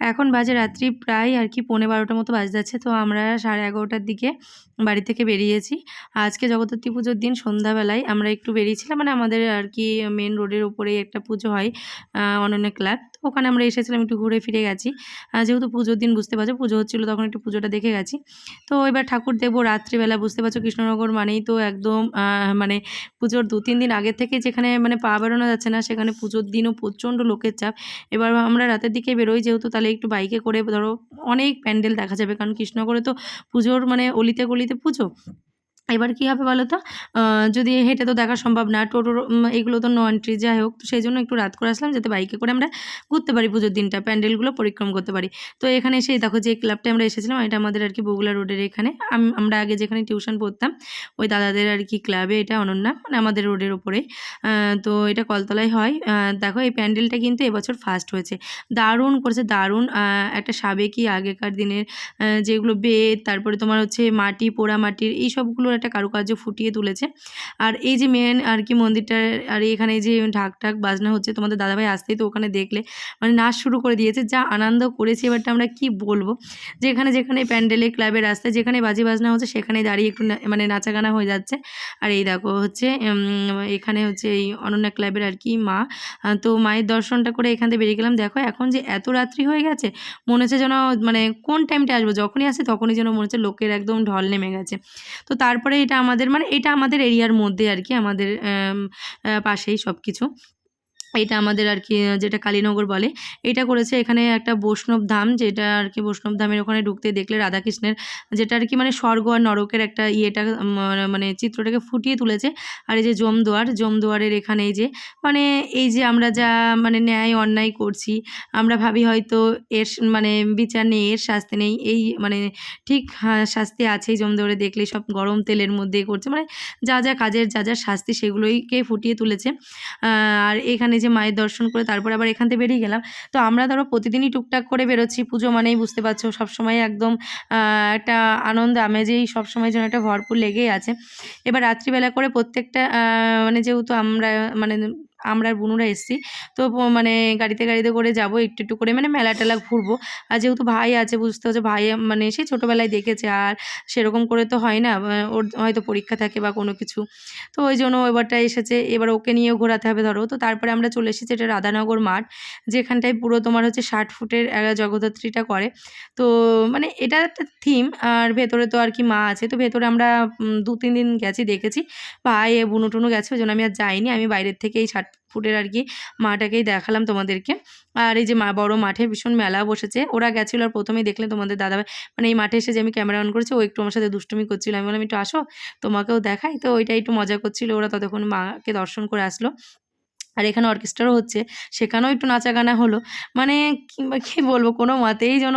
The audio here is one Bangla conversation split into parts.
এখন বাজে রাত্রি প্রায় আর কি, পৌনে বারোটার মতো বাজে যাচ্ছে। তো আমরা সাড়ে এগারোটার দিকে বাড়ি থেকে বেরিয়েছি। আজকে জগদ্ধাত্রী পুজোর দিন সন্ধ্যাবেলায় আমরা একটু বেরিয়েছিলাম। মানে আমাদের আর কি মেন রোডের উপরেই একটা পুজো হয় অনন্য ক্লাব। ওখানে আমরা এসেছিলাম, একটু ঘুরে ফিরে গেছি। যেহেতু পুজোর দিন বুঝতে পারছ, পুজো হচ্ছিল তখন একটু পুজোটা দেখে গেছি। তো এবার ঠাকুর দেখব রাত্রিবেলা, বুঝতে পারছ কৃষ্ণনগর মানেই তো একদম মানে পুজোর দু তিন দিন আগে থেকে যেখানে মানে পা বেরোনো যাচ্ছে না, সেখানে পুজোর দিনও প্রচণ্ড লোকের চাপ। এবার আমরা রাতের দিকে বেরোই যেহেতু, তাহলে একটু বাইকে করে ধরো অনেক প্যান্ডেল দেখা যাবে। কারণ কৃষ্ণনগরে তো পুজোর মানে অলিতে গলিতে পুজো। এবার কী হবে বলো তো? যদি হেঁটে তো দেখা সম্ভব না টোটোর এগুলো তো নো এন্ট্রি যাই হোক তো সেই জন্য একটু রাত করে আসলাম যাতে বাইকে করে আমরা ঘুরতে পারি পুজোর দিনটা প্যান্ডেলগুলো পরিক্রম করতে পারি। তো এখানে এসেই দেখো যে ক্লাবটা আমরা এসেছিলাম এটা আমাদের আর কি বগুলা রোডের এখানে। আম- আমরা আগে যেখানে টিউশন পড়তাম ওই দাদাদের আর কি ক্লাবে এটা অনন্যা মানে আমাদের রোডের ওপরেই আহ, তো এটা কলতলায় হয়। দেখো এই প্যান্ডেলটা কিন্তু এবছর ফার্স্ট হয়েছে। দারুণ করেছে দারুণ। একটা সাবেকি আগেকার দিনের যেগুলো বেত তারপরে তোমার হচ্ছে মাটি পোড়া মাটির এই সবগুলোর একটা কারুকার্য ফুটিয়ে তুলেছে। আর এই যে মেন আর কি মন্দিরটার আর এখানে যে ঢাক ঢাক বাজনা হচ্ছে, তোমাদের দাদাভাই আসতেই তো ওখানে দেখলে। মানে নাচ শুরু করে দিয়েছে, যা আনন্দ করেছি। এবারটা আমরা কি বলব? যেখানে যেখানে প্যান্ডেলে ক্লাবের রাস্তায় যেখানে বাজি বাজনা হচ্ছে সেখানে দাঁড়িয়ে একটু মানে নাচা গানা হয়ে যাচ্ছে। আর এই দেখো হচ্ছে এখানে হচ্ছে এই অনন্যা ক্লাবের আর কি মা। তো মায়ের দর্শনটা করে এখান থেকে বেরিয়ে গেলাম। দেখো এখন যে এত রাত্রি হয়ে গেছে, মনে হচ্ছে যেন মানে কোন টাইমটা আসব? যখনই আসে তখনই যেন মনে হচ্ছে লোকের একদম ঢল নেমে গেছে। তো তারপরে এটা আমাদের মানে এটা আমাদের এরিয়ার মধ্যে আর কি আমাদের পাশেই সব কিছু এটা আমাদের আর কি যেটা কালীনগর বলে এটা করেছে এখানে একটা বৈষ্ণব ধাম যেটা আর কি বৈষ্ণব ধামের ওখানে ঢুকতে দেখলে রাধাকৃষ্ণের যেটা আর কি মানে স্বর্গ আর নরকের একটা ইয়েটা মানে চিত্রটাকে ফুটিয়ে তুলেছে। আর এই যে জমদুয়ার জমদুয়ারের এখানে এই যে মানে এই যে আমরা যা মানে ন্যায় অন্যায় করছি আমরা ভাবি হয়তো এর মানে বিচার নেই এর শাস্তি নেই এই মানে ঠিক হ্যাঁ, শাস্তি আছেই জমদুয়ারে দেখলে সব গরম তেলের মধ্যে করছে মানে যা যা কাজের যা যা শাস্তি সেগুলোইকে ফুটিয়ে তুলেছে। আর এখানে যে মায়ের দর্শন করে তারপর আবার এখান থেকে বেরিয়ে গেলাম। তো আমরা ধরো প্রতিদিনই টুকটাক করে বেরোচ্ছি, পুজো মানেই বুঝতে পারছ, সবসময় একদম একটা আনন্দ আমেজেই সবসময় যেন একটা ভরপুর লেগেই আছে। এবার রাত্রিবেলা করে প্রত্যেকটা মানে যেহেতু আমরা মানে আমরা আর বুনুরা এসছি। তো মানে গাড়িতে গাড়িতে করে যাব, একটু একটু করে মানে মেলা টেলা ঘুরবো। আর যেহেতু ভাই আছে, বুঝতে হচ্ছে ভাই মানে সেই ছোটোবেলায় দেখেছে আর সেরকম করে তো হয় না। ওর হয়তো পরীক্ষা থাকে বা কোনো কিছু। তো ওই জন্য এবারটা এসেছে। এবার ওকে নিয়েও ঘোরাতে হবে ধরো। তো তারপরে আমরা চলে এসেছি এটা রাধানগর মাঠ, যেখানটায় পুরো তোমার হচ্ছে ষাট ফুটের জগদ্ধাত্রীটা করে। তো মানে এটা একটা থিম আর ভেতরে তো আর কি মা আছে। তো ভেতরে আমরা দু, তিন দিন গেছি, দেখেছি। ভাই বুনু টুনু গেছে, ওই জন্য আমি আর যাইনি। আমি বাইরের থেকে এই ষাট ফুটের আর কি মাটাকেই দেখালাম তোমাদেরকে। আর এই যে মা বড় মাঠে ভীষণ মেলা বসেছে। ওরা গেছিল আর প্রথমেই দেখলে তোমাদের দাদা মানে এই মাঠে এসে যে আমি ক্যামেরা অন করেছি, ও একটু আমার সাথে দুষ্টুমি করছিল। আমি বললাম, একটু আসো, তোমাকেও দেখাই। তো ওইটা একটু মজা করছিল। ওরা ততক্ষণ মাকে দর্শন করে আসলো। আর এখানে অর্কেস্ট্রারও হচ্ছে। সেখানেও একটু নাচা গানা হলো। মানে কিংবা কী বলব, কোনো মতেই যেন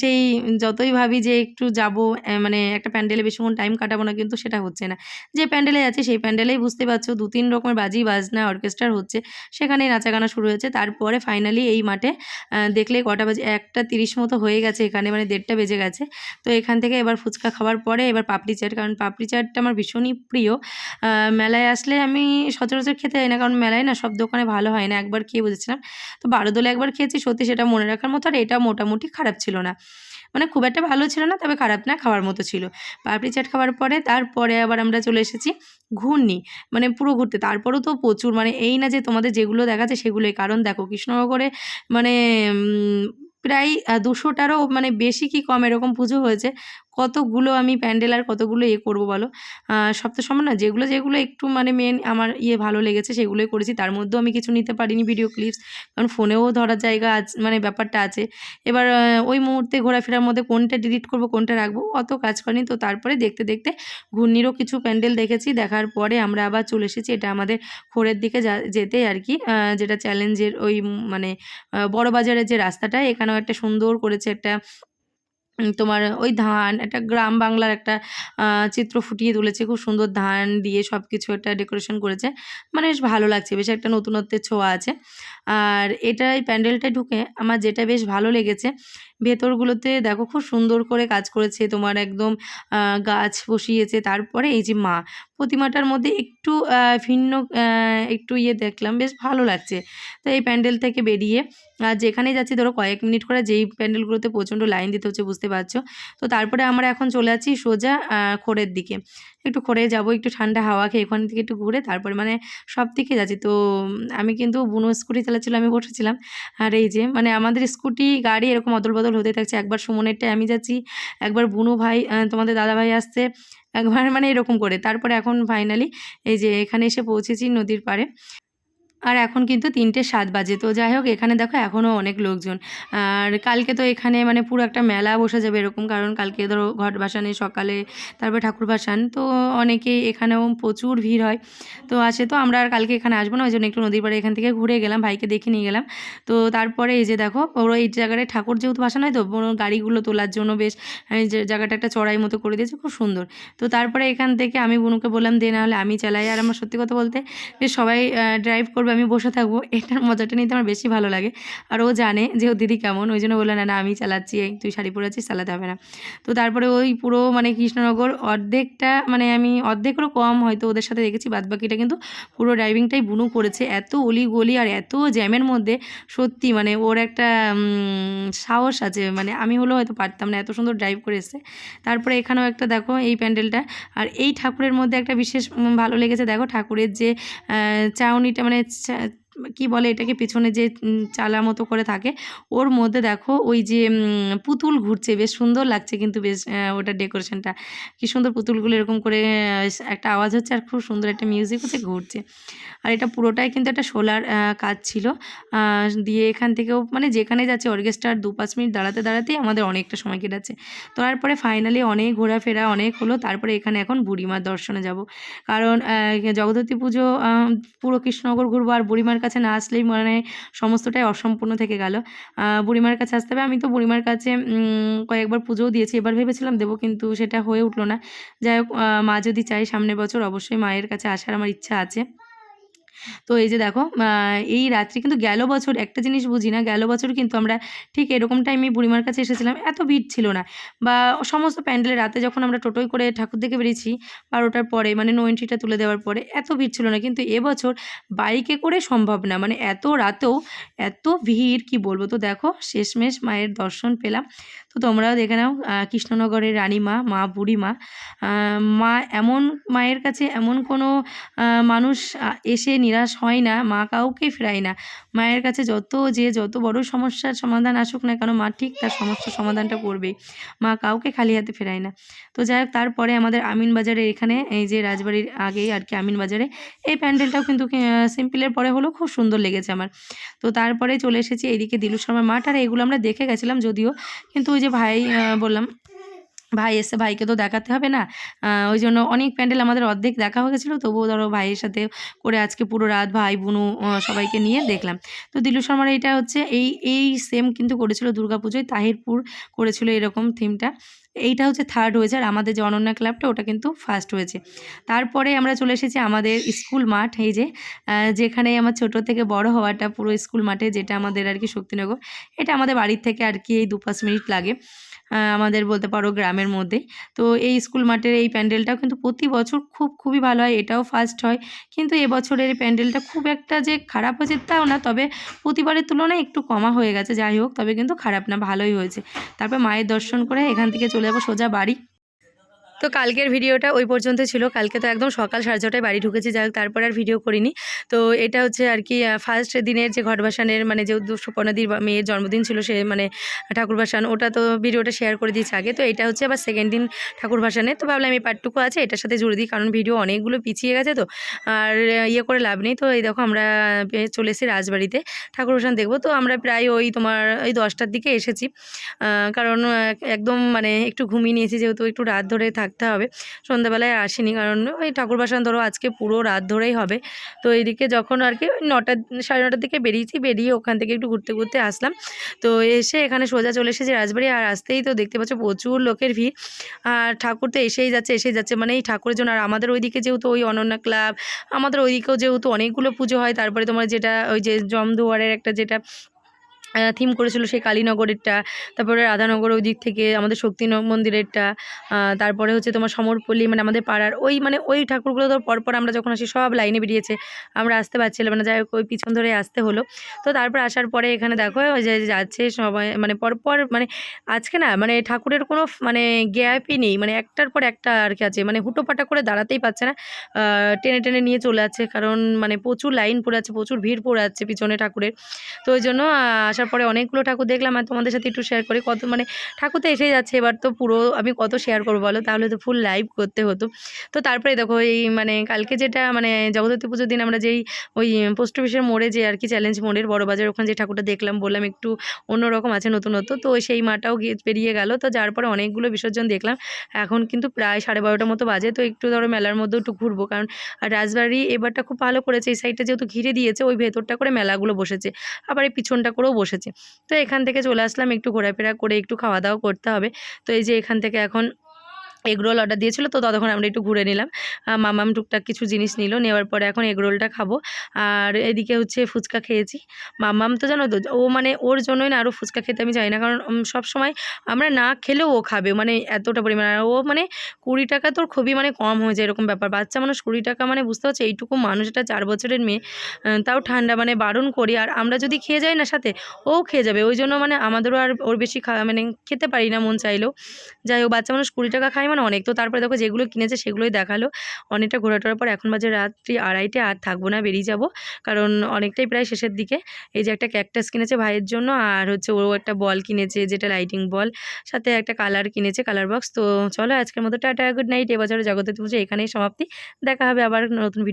সেই যতই ভাবি যে একটু যাব মানে একটা প্যান্ডেলে বেশিক্ষণ টাইম কাটাবো না, কিন্তু সেটা হচ্ছে না। যে প্যান্ডেলে যাচ্ছে, সেই প্যান্ডেলেই বুঝতে পারছ, দু, তিন রকমের বাজি বাজনা, অর্কেস্ট্রার হচ্ছে। সেখানেই নাচা গানা শুরু হয়েছে। তারপরে ফাইনালি এই মাঠে দেখলে কটা বাজে, একটা তিরিশ মতো হয়ে গেছে এখানে মানে দেড়টা বেজে গেছে। তো এখান থেকে এবার ফুচকা খাওয়ার পরে এবার পাপড়ি চাট, কারণ পাপড়ি চাটটা আমার ভীষণই প্রিয়। মেলায় আসলে আমি সচরাচর খেতে যাই না, কারণ মেলায় না, সব দোকানে ভালো হয় না, একবার খেয়ে বুঝেছিলাম। তো বারোদোলে একবার খেয়েছি, সত্যি সেটা মনে রাখার মতো আর এটা মোটামুটি খারাপ ছিল না। মানে খুব একটা ভালো ছিল না, তবে খারাপ না, খাওয়ার মতো ছিল। পাপড়ি চাট খাওয়ার পরে, তারপরে আবার আমরা চলে এসেছি ঘূর্ণি মানে পুরো ঘুরতে। তারপরেও তো প্রচুর মানে এই না যে তোমাদের যেগুলো দেখাচ্ছে সেগুলোই। কারণ দেখো, কৃষ্ণনগরে মানে প্রায় দুশোটারও মানে বেশি কি কম এরকম পুজো হয়েছে কতগুলো আমি প্যান্ডেল আর কতগুলো ইয়ে করব বলো? সব তো সমান না, যেগুলো যেগুলো একটু মানে মেন আমার ইয়ে ভালো লেগেছে সেগুলোই করেছি। তার মধ্যেও আমি কিছু নিতে পারিনি ভিডিও ক্লিপস কারণ ফোনেও ধরার জায়গা আছে মানে ব্যাপারটা আছে। এবার ওই মুহূর্তে ঘোরাফেরার মধ্যে কোনটা ডিলিট করব, কোনটা রাখব, অত কাজ করিনি। তো তারপরে দেখতে দেখতে ঘূর্ণিরও কিছু প্যান্ডেল দেখেছি। দেখার পরে আমরা আবার চলে এসেছি। এটা আমাদের খোরের দিকে যেতে আর কি। যেটা চ্যালেঞ্জের ওই মানে বড় বাজারের যে রাস্তাটা, এখানেও একটা সুন্দর করেছে একটা তোমার ওই ধান, একটা গ্রাম বাংলার একটা চিত্র ফুটিয়ে তুলেছে, খুব সুন্দর ধান দিয়ে সব কিছু একটা ডেকোরেশন করেছে। মানে বেশ ভালো লাগছে, বেশ একটা নতুনত্বের ছোঁয়া আছে। আর এটা এই প্যান্ডেলটা ঢুকে আমার যেটা বেশ ভালো লেগেছে ভেতরগুলোতে দেখো খুব সুন্দর করে কাজ করেছে, তোমার একদম গাছ বসিয়েছে, তারপরে এই যে মা, প্রতিমাটার মধ্যে একটু ভিন্ন একটু ইয়ে দেখলাম, বেশ ভালো লাগছে। তো এই প্যান্ডেল থেকে বেরিয়ে, আর যেখানেই যাচ্ছি ধরো কয়েক মিনিট করে যেই প্যান্ডেলগুলোতে প্রচণ্ড লাইন দিতে হচ্ছে, বুঝতে পারছ? তো তারপরে আমরা এখন চলে যাচ্ছি সোজা খোড়ের দিকে। একটু করে যাব, একটু ঠান্ডা হাওয়া খেয়ে ওখান থেকে একটু ঘুরে তারপরে মানে সব দিকে যাচ্ছি। তো আমি কিন্তু বুনো স্কুটি চালাচ্ছিল, আমি বসেছিলাম। আর এই যে মানে আমাদের স্কুটি, গাড়ি এরকম অদল বদল হতে থাকছে। একবার সুমনেরটায় আমি যাচ্ছি, একবার বুনু ভাই তোমাদের দাদা ভাই আসছে, একবার মানে এরকম করে। তারপরে এখন ফাইনালি এই যে এখানে এসে পৌঁছেছি নদীর পাড়ে। আর এখন কিন্তু তিনটে সাত বাজে। তো যাই হোক, এখানে দেখো এখনও অনেক লোকজন। আর কালকে তো এখানে মানে পুরো একটা মেলা বসে যাবে এরকম, কারণ কালকে ধরো ঘট ভাসানে সকালে, তারপরে ঠাকুর ভাসান। তো অনেকেই এখানেও প্রচুর ভিড় হয়। তো আসে তো, আমরা আর কালকে এখানে আসব না, ওই জন্য একটু নদীর পাড়ে এখান থেকে ঘুরে গেলাম, ভাইকে দেখে নিয়ে গেলাম। তো তারপরে এই যে দেখো, ওরা এই জায়গাটায় ঠাকুর যেহেতু ভাসান হয় তো গাড়িগুলো তোলার জন্য বেশ জায়গাটা একটা চড়াই মতো করে দিয়েছে, খুব সুন্দর। তো তারপরে এখান থেকে আমি বুনুকে বললাম, দে না হলে আমি চালাই। আর আমার সত্যি কথা বলতে, যে সবাই ড্রাইভ করবে আমি বসে থাকব, এটার মজাটা নিতে আমার বেশি ভালো লাগে। আর ও জানে যে ও দিদি কেমন, ওই জন্য বলল, না না, আমি চালাচ্ছি তুই শাড়ি পরে আছিস, চালাতে হবে না। তো তারপরে ওই পুরো মানে কৃষ্ণনগর অর্ধেকটা মানে আমি অর্ধেকেরও কম হয়তো ওদের সাথে দেখেছি বাদ বাকিটা কিন্তু পুরো ড্রাইভিংটাই বুনু করেছে। এত অলি গলি আর এত জ্যামের মধ্যে সত্যি মানে ওর একটা সাহস আছে মানে আমি হলেও হয়তো পারতাম না, এত সুন্দর ড্রাইভ করে এসছে। তারপরে এখানেও একটা দেখো এই প্যান্ডেলটা, আর এই ঠাকুরের মধ্যে একটা বিশেষ ভালো লেগেছে, দেখো ঠাকুরের যে চাউনিটা মানে it's কি বলে এটাকে পেছনে যে চালা মতো করে থাকে ওর মধ্যে দেখো ওই যে পুতুল ঘুরছে বেশ সুন্দর লাগছে কিন্তু বেশ ওটার ডেকোরেশনটা। কি সুন্দর পুতুলগুলো এরকম করে একটা আওয়াজ হচ্ছে আর খুব সুন্দর একটা মিউজিক হচ্ছে ঘুরছে। আর এটা পুরোটাই কিন্তু একটা সোলার কাজ ছিল। দিয়ে এখান থেকেও মানে যেখানে যাচ্ছে অর্কেস্ট্রার দু পাঁচ মিনিট দাঁড়াতে দাঁড়াতেই আমাদের অনেকটা সময় কেটেছে। তো তারপরে ফাইনালি অনেক ঘোরাফেরা অনেক হলো তারপরে এখানে এখন বুড়িমার দর্শনে যাব। কারণ আহ, জগদ্ধাত্রী পুজো পুরো কৃষ্ণনগর ঘুরবো আর বুড়িমার কাছে না আসলেই মানে সমস্তটাই অসম্পূর্ণ থেকে গেল। বুড়িমার কাছে আসতে হবে। আমি তো বুড়িমার কাছে কয়েকবার পুজোও দিয়েছি। এবার ভেবেছিলাম দেবো, কিন্তু সেটা হয়ে উঠল না। যাই হোক মা যদি চাই সামনের বছর অবশ্যই মায়ের কাছে আসার আমার ইচ্ছা আছে। তো এই যে দেখো এই রাত্রি কিন্তু গেল বছর, একটা জিনিস বুঝি না, গেল বছর কিন্তু আমরা ঠিক এরকম টাইমে বুড়িমার কাছে এসেছিলাম, এত ভিড় ছিল না। বা সমস্ত প্যান্ডেলের রাতে যখন আমরা টোটোয় করে ঠাকুর দেখে বেরিয়েছি, বারোটার পরে মানে নো এন্ট্রিটা তুলে দেওয়ার পরে, এত ভিড় ছিল না। কিন্তু এবছর বাইকে করে সম্ভব না মানে এত রাতেও এত ভিড়, কি বলব? তো দেখো, শেষমেশ মায়ের দর্শন পেলাম। তো তোমরাও দেখে নাও কৃষ্ণনগরের রানীমা, মা বুড়িমা মা এমন মায়ের কাছে এমন কোনো মানুষ এসে নিরাশ হয় না, মা কাউকে ফেরায় না। মায়ের কাছে যত যে যত বড় সমস্যার সমাধান আসুক না কেন, মা ঠিক তার সমস্যার সমাধানটা করবেই। মা কাউকে খালি হাতে ফেরায় না। তো যাই হোক, তারপরে আমাদের আমিন বাজারে এখানে, এই যে রাজবাড়ির আগেই আর কি আমিন বাজারে, এই প্যান্ডেলটাও কিন্তু সিম্পলের পরে হলো, খুব সুন্দর লেগেছে আমার। তো তারপরে চলে এসেছি, এইদিকে দিলু শর্মা মাঠ, আর এগুলো আমরা দেখে গেছিলাম যদিও, কিন্তু ওই যে ভাই বললাম ভাই এসে ভাইকে তো দেখাতে হবে না। ওই জন্য অনেক প্যান্ডেল আমাদের অর্ধেক দেখা হয়ে গেছিল, তবুও ধরো ভাইয়ের সাথে করে আজকে পুরো রাত ভাই, বোনু সবাইকে নিয়ে দেখলাম। তো দিলু শর্মার এইটা হচ্ছে, এই এই সেম কিন্তু করেছিল দুর্গাপুজোয়, তাহিরপুর করেছিল এরকম থিমটা এইটা হচ্ছে থার্ড হয়েছে, আর আমাদের যে অনন্যা ক্লাবটা ওটা কিন্তু ফার্স্ট হয়েছে। তারপরে আমরা চলে এসেছি আমাদের স্কুল মাঠ, এই যে যেখানে আমার ছোট থেকে বড় হওয়াটা পুরো স্কুল মাঠে, যেটা আমাদের আর কি শক্তিনগর, এটা আমাদের বাড়ির থেকে আর কি এই দু পাঁচ মিনিট লাগে। আমাদের বলতে পারো গ্রামের মধ্যে। তো এই স্কুল মাঠের এই প্যান্ডেলটাও কিন্তু প্রতি বছর খুব, খুবই ভালো হয়, এটাও ফার্স্ট হয়। কিন্তু এবছরের এই প্যান্ডেলটা খুব একটা যে খারাপ হয়েছে তাও না, তবে প্রতিবারের তুলনায় একটু কমা হয়ে গেছে, যাই হোক, তবে কিন্তু খারাপ না, ভালোই হয়েছে। তারপর মায়ের দর্শন করে এখান থেকে চলে যাব সোজা বাড়ি। তো কালকের ভিডিওটা ওই পর্যন্ত ছিল। কালকে তো একদম সকাল সাড়ে ছটায় বাড়ি ঢুকেছি, যাই তারপর আর ভিডিও করিনি। তো এটা হচ্ছে আর কি ফার্স্ট দিনের যে ঘট ভাসানের মানে যে সুপর্ণাদির মেয়ের জন্মদিন ছিল সে মানে ঠাকুর ভাসান ওটা তো ভিডিওটা শেয়ার করে দিয়েছি আগে। তো এটা হচ্ছে আবার সেকেন্ড দিন ঠাকুর ভাসানে তো ভাবলাম এই পার্টটুকু আছে, এটার সাথে জুড়ে দিই, কারণ ভিডিও অনেকগুলো পিছিয়ে গেছে তো। আর ইয়ে করে লাভ নেই। তো এই দেখো আমরা চলে এসেছি রাজবাড়িতে। ঠাকুর ভাসান দেখব। তো আমরা প্রায় ওই তোমার, ওই দশটার দিকে এসেছি। কারণ একদম মানে একটু ঘুমিয়ে নিয়েছি, যেহেতু একটু রাত ধরে থাকতে হবে। সন্ধ্যাবেলায় আসিনি কারণ ওই ঠাকুর বাসান ধরো আজকে পুরো রাত ধরেই হবে। তো এইদিকে যখন আর কি নটা, সাড়ে নটার দিকে বেরিয়েছি, বেরিয়ে ওখান থেকে একটু ঘুরতে ঘুরতে আসলাম। তো এসে এখানে সোজা চলে এসেছি রাজবাড়ি আর আসতেই তো দেখতে পাচ্ছ প্রচুর লোকের ভিড়। আর ঠাকুর তো এসেই যাচ্ছে এসেই যাচ্ছে মানে এই ঠাকুরের জন্য। আর আমাদের ওইদিকে যেহেতু ওই অনন্যা ক্লাব, আমাদের ওইদিকেও যেহেতু অনেকগুলো পুজো হয়, তারপরে তোমার যেটা ওই যে জমদুয়ারের একটা যেটা থিম করেছিল সেই কালীনগরেরটা তারপরে রাধানগর ওই দিক থেকে আমাদের শক্তি মন্দিরেরটা তারপরে হচ্ছে তোমার সমরপল্লী মানে আমাদের পাড়ার ওই মানে ওই ঠাকুরগুলো তো পরপর আমরা যখন আসি সব লাইনে বেরিয়েছে আমরা আসতে পারছিলাম না যাই ওই পিছন ধরে আসতে হলো। তো তারপর আসার পরে এখানে দেখো ওই যে যাচ্ছে সবাই মানে পরপর মানে আজকে না মানে ঠাকুরের কোনো মানে গ্যাপই নেই মানে একটার পর একটা আর কি আছে মানে হুটোপাটা করে দাঁড়াতেই পারছে না। টেনে টেনে নিয়ে চলে যাচ্ছে কারণ মানে প্রচুর লাইন পড়ে আছে প্রচুর ভিড় পড়ে যাচ্ছে পিছনে ঠাকুরের। তো ওই জন্য আহ, আসার পরে অনেকগুলো ঠাকুর দেখলাম আর তোমাদের সাথে একটু শেয়ার করি। কত মানে ঠাকুর তো এসেই যাচ্ছে, এবার তো পুরো আমি কত শেয়ার করব বলো? তাহলে তো ফুল লাইভ করতে হতো। তো তারপরে দেখো এই মানে কালকে যেটা মানে জগদ্ধাত্রী পুজোর দিন আমরা যেই ওই পোস্ট অফিসের মোড়ে যে আর কি চ্যালেঞ্জ মোড়ের বড় বাজার, ওখানে যে ঠাকুরটা দেখলাম, বললাম একটু অন্যরকম আছে নতুনত্ব। তো সেই মাটাও পেরিয়ে গেল। তো যার পরে অনেকগুলো বিসর্জন দেখলাম। এখন কিন্তু প্রায় সাড়ে বারোটার মতো বাজে। তো একটু ধরো মেলার মধ্যেও একটু ঘুরবো। কারণ রাজবাড়ি এবারটা খুব ভালো করেছে। এই সাইডটা যেহেতু ঘিরে দিয়েছে, ওই ভেতরটা করে মেলাগুলো বসেছে। আবার এই পিছনটা করেও বসেছে। তো এখান থেকে চলে আসলাম একটু ঘোরাফেরা করে একটু খাওয়া দাওয়া করতে হবে। তো এই যে এখান থেকে এখন এগরোল অর্ডার দিয়েছিল, তো ততক্ষণ আমরা একটু ঘুরে নিলাম। মামাম টুকটাক কিছু জিনিস নিল, নেওয়ার পরে এখন এগরোলটা খাব। আর এদিকে হচ্ছে ফুচকা খেয়েছি। মামাম তো জানো তো, ও মানে ওর জন্যই না আরও ফুচকা খেতে আমি চাই না, কারণ সব সময় আমরা না খেলেও ও খাবে মানে এতটা পরিমাণে। ও মানে কুড়ি টাকা তোর খুবই মানে কম হয়ে যায় এরকম ব্যাপার। বাচ্চা মানুষ কুড়ি টাকা মানে বুঝতে পারছ, এইটুকু মানুষ এটা চার বছরের মেয়ে তাও ঠান্ডা মানে বারণ করি। আর আমরা যদি খেয়ে যাই না সাথে, ও খেয়ে যাবে। ওই জন্য মানে আমাদেরও আর ওর বেশি খাওয়া মানে খেতে পারি না মন চাইলেও। যাই হোক, বাচ্চা মানুষ কুড়ি টাকা খায় মানে অনেক। তো তারপরে দেখো যেগুলো কিনেছে সেগুলোই দেখাল। অনেকটা ঘোরাটোরার পর এখন বাজে রাত্রি আড়াইটে আর থাকব না, বেরিয়ে যাব। কারণ অনেকটাই প্রায় শেষের দিকে। এই যে একটা ক্যাকটাস কিনেছে ভাইয়ের জন্য আর হচ্ছে ও একটা বল কিনেছে, যেটা লাইটিং বল। সাথে একটা কালার কিনেছে, কালার বক্স। তো চলো আজকের মতো টাটা, গুড নাইট এবছর জগতে পুজো এখানেই সমাপ্তি। দেখা হবে আবার নতুন ভিডিও